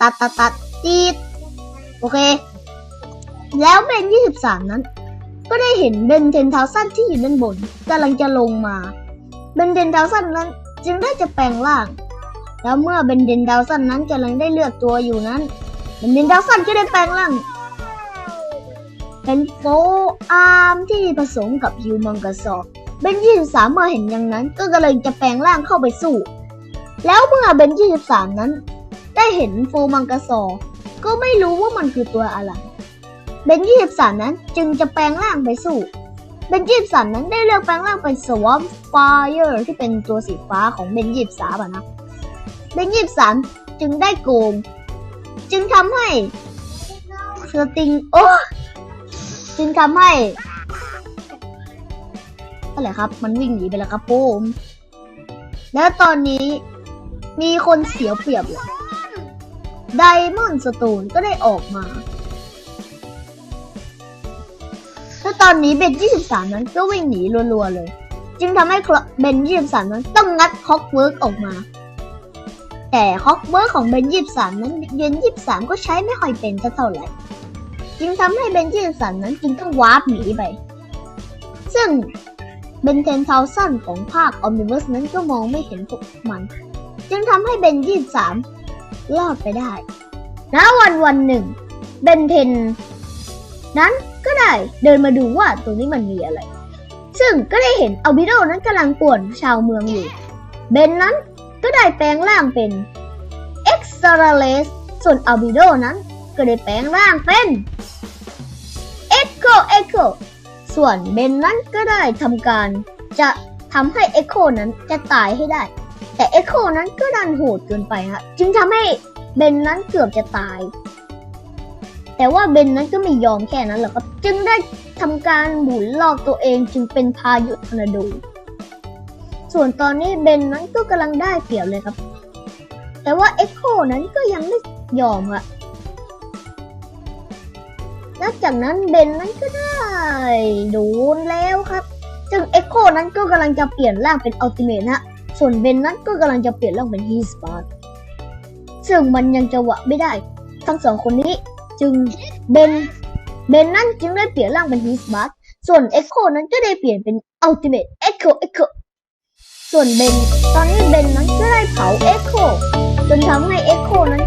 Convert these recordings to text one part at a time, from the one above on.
ตัดตัดตัดจีดโอเค แล้วเบนยี่สิบสามนั้น ก็ได้เห็นเบนเทนทาวซันที่อยู่ด้านบนกำลังจะลงมา เบนเทนทาวซันนั้น จึงได้จะแปลงร่าง แล้วเมื่อเบนเทนทาวซันนั้นกำลังได้เลือกตัวอยู่นั้น เบนเทนทาวซันก็ได้แปลงร่าง เป็นโฟอาร์มที่ผสมกับฮิวมังกาซอเบนยี่สิบสามเมื่อเห็นอย่างนั้นก็กำลังจะแปลงร่างเข้าไปสู้ แล้วเมื่อเบนยี่สิบสามนั้น ได้เห็นโฟมังกาซอก็ไม่รู้ว่ามันคือตัวอะไร เบนยี่สิบสามนั้นจึงจะแปลงร่างไปสู้ เบนยี่สิบสามนั้นได้เลือกแปลงร่างเป็นสวอมไฟเออร์ที่เป็นตัวสีฟ้าของเบนยี่สิบสามนะ เบนยี่สิบสามจึงได้โกง จึงทำให้สติงโอ้จึงทำให้อะไรครับ มันวิ่งหนีไปแล้วครับผมแล้วตอนนี้มีคนเสียเปรียบเลย ไดมอนด์สโตนก็ได้ออกมา แล้วตอนนี้เบน 23 นั้นก็วิ่งหนีรัวๆเลย จึงทำให้เบน 23 นั้นต้องงัดฮอกเวิร์กออกมา แต่ฮอกเวิร์กของเบน 23 นั้นเบน 23 ก็ใช้ไม่ค่อยเป็นเท่าไหร่ จึงทำให้เบน 23 นั้นจึงต้องวาร์ปหนีไป ซึ่งเบนเทนทาวซันของภาคออมนิเว r ร์นั้นก็มองไม่เห็นพวกมัน จึงทำให้เบน 23 รอดไปได้ณวันวันหนึ่งเบนเทน นั้นก็ได้เดินมาดูว่าตรงนี้มันมีอะไร ซึ่งก็ได้เห็นอัลบิโดนั้นกำลังป่วนชาวเมืองอยู่ เบนนั้นก็ได้แปลงร่างเป็นเอ็กซ์ราเลสส่วนอัลบิโดนั้นก็ได้แปลงร่างเป็นเอ็กโคเอ็กโคส่วนเบนนั้นก็ได้ทำการจะทำให้เอ็กโคนั้นจะตายให้ได้ แต่เอ็กโคนั้นก็ดันโหดเกินไปฮะจึงทำให้เบนนั้นเกือบจะตาย แต่ว่าเบนนั้นก็ไม่ยอมแค่นั้นหรอกครับ จึงได้ทำการหมุนรอบตัวเองจึงเป็นพายุทอร์นาโด ส่วนตอนนี้เบนนั้นก็กำลังได้เปรียบเลยครับ แต่ว่าเอ็กโคนั้นก็ยังไม่ยอมอะนอกจากนั้นเบนนั้นก็ได้โดนแล้วครับซึ่งเอ็กโคนั้นก็กำลังจะเปลี่ยนร่างเป็นอัลติเมทฮะ ส่วนเบนนั้นก็กำลังจะเปลี่ยนร่างเป็นฮีสปาร์ซึ่งมันยังจะหวะไม่ได้ ทั้งสองคนนี้จึงเบนเบนนั้นจึงได้เปลี่ยนร่างเป็นฮีสปาร์ส่วนเอ็กโคนั้นก็ได้เปลี่ยนเป็นอัลติเมทเอ็กโคเอ็กโคส่วนเบน ตอนนี้เบนนั้นก็ได้เผาเอ็กโคจนทำให้เอ็กโคนั้น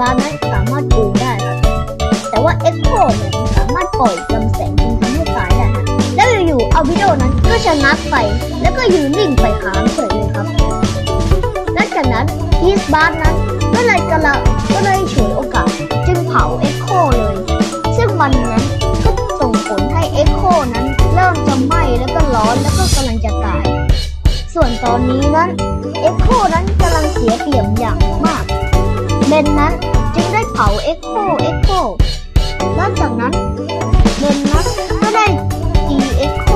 บาร์นั้นสามารถโกได้ แต่ว่าเอ็กโคเนี่ยมันสามารถปล่อยลำแสงจึงทำให้ตายได้ฮะแล้วอยู่ๆอัลบิโดนั้นก็ชะงักไป แล้วก็ยืนนิ่งไปค้างเฉยเลยครับและจากนั้นฮิสบาร์นั้นก็เลยกำลังก็เลยฉวยโอกาส จึงเผาเอ็กโคเลย ซึ่งมันนั้นก็ส่งผลให้เอ็กโคนั้น เริ่มจะไหม้แล้วก็ร้อนแล้วก็กำลังจะตาย ส่วนตอนนี้นั้นเอ็กโคนั้นกำลังเสียเปรียบอย่างมาก เบนนั้นจึงได้เผาเอ็กโคเอ็กโคหลังจากนั้นเบนนั้นก็ได้ตีเอ็กโค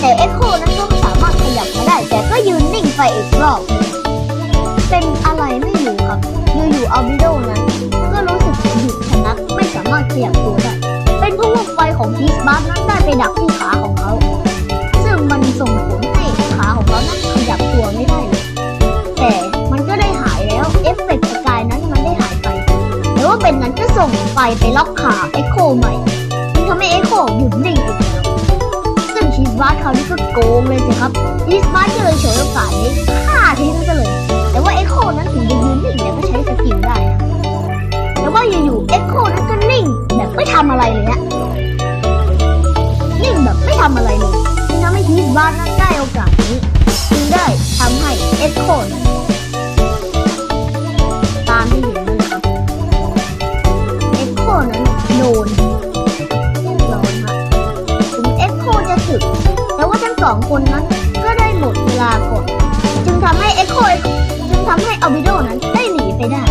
แต่เอ็กโคนั้นก็สามารถขยับมาได้ แต่ก็ยืนนิ่งไปอีกรอบหนึ่งเป็นอะไรไม่รู้ครับอยู่ๆอัลบิโดนั้นก็รู้สึกหยุดชะงักไม่สามารถขยับตัวได้เป็นเพราะว่าไฟของพีสบัสนั้นได้ไปดักที่ขาของเขา ซึ่งมันส่งผลให้ขาของเขานั้นขยับตัวไม่ได้ ไฟไปล็อกขาเอ็กโคใหม่จึงทำให้เอ็กโคหยุดนิ่งอีกแล้วซึ่งชีสบัสเขานี่ก็โกงเลยสิครับชีสบัสก็เลยฉยโอกาสนี้ฆ่าทิ้งซะเลย แต่ว่าเอ็กโคนั้นถึงจะยืนนิ่งแต่ก็ใช้สกิลได้นะแต่ว่าอยู่ๆเอ็กโคนั้นก็นิ่งแบบไม่ทำอะไรเลยฮะนิ่งแบบไม่ทำอะไรเลยจึงทำให้ฮีสบาร์นั้นได้โอกาสนี้จึงได้ทำให้เอ็กโคนั้น สองคนนั้นก็ได้หมดเวลาก่อนจึงทำให้เอ็กโคจึงทำให้อัลบิโดนั้นได้หนีไปได้